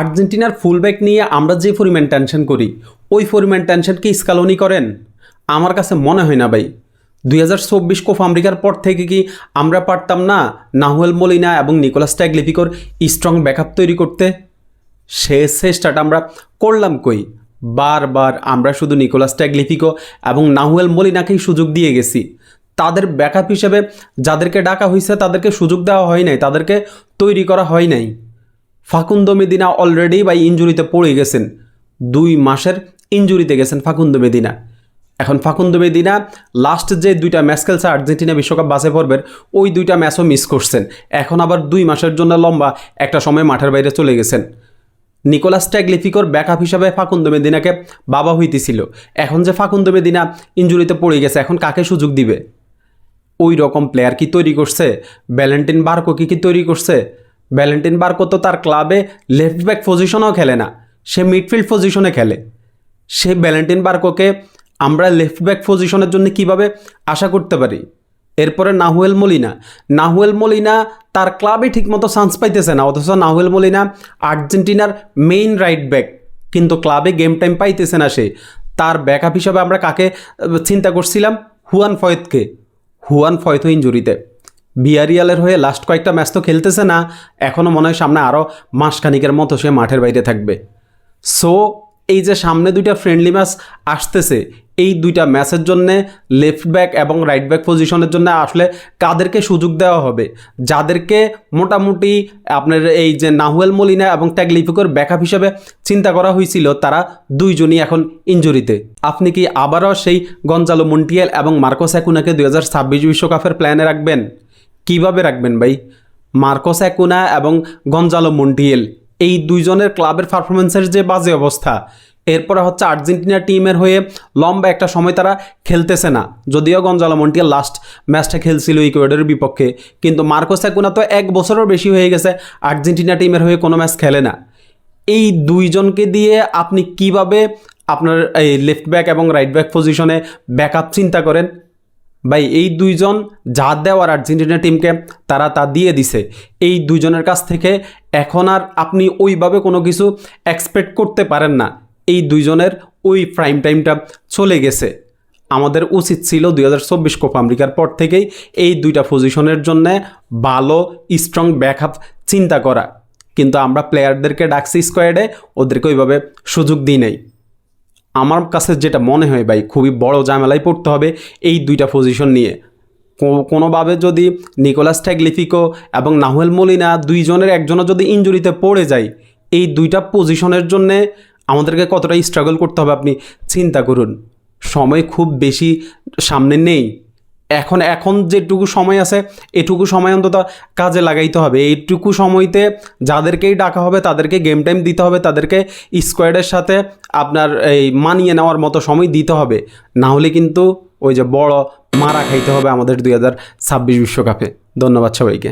আর্জেন্টিনার ফুলব্যাক নিয়ে আমরা যে পরিমাণ টেনশন করি, ওই পরিমাণ টেনশন কি স্কালনি করেন? আমার কাছে মনে হয় না ভাই। দুই হাজার চব্বিশ কোফ আমেরিকার পর থেকে কি আমরা পারতাম না নাহুয়েল মলিনা এবং নিকোলাস ট্যাগলিফিকোর স্ট্রং ব্যাকআপ তৈরি করতে? সে চেষ্টাটা আমরা করলাম কই? বারবার আমরা শুধু নিকোলাস ট্যাগলিফিকো এবং নাহুয়েল মলিনাকেই সুযোগ দিয়ে গেছি। তাদের ব্যাকআপ হিসেবে যাদেরকে ডাকা হয়েছে তাদেরকে সুযোগ দেওয়া হয় নাই, তাদেরকে তৈরি করা হয় নাই। ফাকুন্দো মেদিনা অলরেডি বা ইঞ্জুরিতে পড়ে গেছেন। দুই মাসের ইঞ্জুরিতে গেছেন ফাকুন্দো মেদিনা। এখন ফাকুন্দো মেদিনা লাস্ট যে দুইটা ম্যাচ খেলছে আর্জেন্টিনা বিশ্বকাপ বাসে পড়বের ওই দুইটা ম্যাচও মিস করছেন। এখন আবার দুই মাসের জন্য লম্বা একটা সময় মাঠের বাইরে চলে গেছেন। নিকোলাস ট্যাগলিফিকোর ব্যাকআপ হিসাবে ফাকুন্দো মেদিনাকে বাবা হইতেছিল। এখন যে ফাকুন্দো মেদিনা ইঞ্জুরিতে পড়ে গেছে, এখন কাকে সুযোগ দিবে? ওই রকম প্লেয়ার কি তৈরি করছে? ভ্যালেন্টিন বার্কো কি কি তৈরি করছে? ভ্যালেন্টিন বার্কো তো তার ক্লাবে লেফট ব্যাক পজিশনেও খেলে না, সে মিডফিল্ড পজিশনে খেলে। সে ভ্যালেন্টিন বার্কোকে আমরা লেফট ব্যাক পজিশনের জন্য কীভাবে আশা করতে পারি? এরপরে নাহুয়েল মলিনা। নাহুয়েল মলিনা তার ক্লাবে ঠিকমতো চান্স পাইতেছে না, অথচ নাহুয়েল মলিনা আর্জেন্টিনার মেইন রাইট ব্যাক কিন্তু ক্লাবে গেম টাইম পাইতেছে না সে। তার ব্যাকআপ হিসাবে আমরা কাকে চিন্তা করছিলাম? হুয়ান ফয়েদকে। হুয়ান ফয়তো ইঞ্জুরিতে বিয়ারিয়ালের হয়ে লাস্ট কয়েকটা ম্যাচ তো খেলতেছে না এখনও মনে হয় সামনে আরও মাসখানিকের মতো সে মাঠের বাইরে থাকবে। সো এই যে সামনে দুইটা ফ্রেন্ডলি ম্যাচ আসতেছে, এই দুইটা ম্যাচের জন্য লেফট ব্যাক এবং রাইট ব্যাক পজিশনের জন্য আসলে কাদেরকে সুযোগ দেওয়া হবে? যাদেরকে মোটামুটি আপনার এই যে নাহুয়েল মলিনা এবং ট্যাগলিফিকোর ব্যাকআপ হিসেবে চিন্তা করা হয়েছিল, তারা দুইজনই এখন ইঞ্জুরিতে আপনি কি আবারও সেই গঞ্জালো মন্টিয়েল এবং মার্কোস হাজার ছাব্বিশ বিশ্বকাপের প্ল্যানে রাখবেন? কীভাবে রাখবেন ভাই? মার্কোস অ্যাকুনা এবং গঞ্জালো মন্টিয়েল, এই দুইজনের ক্লাবের পারফরমেন্সের যে বাজে অবস্থা। এরপরে হচ্ছে আর্জেন্টিনা টিমের হয়ে লম্বা একটা সময় তারা খেলতেছে না। যদিও গঞ্জালো মন্টিয়াল লাস্ট ম্যাচটা খেলছিল ইকুয়েডরের বিপক্ষে, কিন্তু মার্কোস অ্যাকুনা তো এক বছরেরও বেশি হয়ে গেছে আর্জেন্টিনা টিমের হয়ে কোনো ম্যাচ খেলে না। এই দুইজনকে দিয়ে আপনি কীভাবে আপনার এই লেফট ব্যাক এবং রাইট ব্যাক পজিশনে ব্যাকআপ চিন্তা করেন? ভাই, এই দুইজন যা দেওয়ার আর্জেন্টিনা টিমকে তারা তা দিয়ে দিছে। এই দুইজনের কাছ থেকে এখন আর আপনি ওইভাবে কোনো কিছু এক্সপেক্ট করতে পারেন না। এই দুইজনের ওই প্রাইম টাইমটা চলে গেছে। আমাদের উচিত ছিল দুই হাজার চব্বিশ কোপা আমেরিকার পর থেকেই এই দুইটা পজিশনের জন্য ভালো স্ট্রং ব্যাকআপ চিন্তা করা। কিন্তু আমরা প্লেয়ারদেরকে ডাকছি স্কোয়াডে ওদেরকে ওইভাবে সুযোগ দিই নাই। আমার কাছে যেটা মনে হয় ভাই, খুবই বড় ঝামেলায় পড়তে হবে এই দুইটা পজিশন নিয়ে। কোনোভাবে যদি নিকোলাস ট্যাগলিফিকো এবং নাহুয়েল মলিনা দুইজনের একজনও যদি ইঞ্জুরিতে পড়ে যায়, এই দুইটা পজিশনের জন্যে আমাদেরকে কতটা স্ট্রাগল করতে হবে আপনি চিন্তা করুন। সময় খুব বেশি সামনে নেই। এখন এখন যেটুকু সময় আছে, এটুকু সময় অন্তত কাজে লাগাইতে হবে। এইটুকু সময়তে যাদেরকেই ডাকা হবে, তাদেরকে গেম টাইম দিতে হবে, তাদেরকে স্কোয়াডের সাথে আপনার এই মানিয়ে নেওয়ার মতো সময় দিতে হবে। না হলে কিন্তু ওই যে বড় মারা খাইতে হবে আমাদের দুই হাজার ছাব্বিশ বিশ্বকাপে। ধন্যবাদ সবাইকে।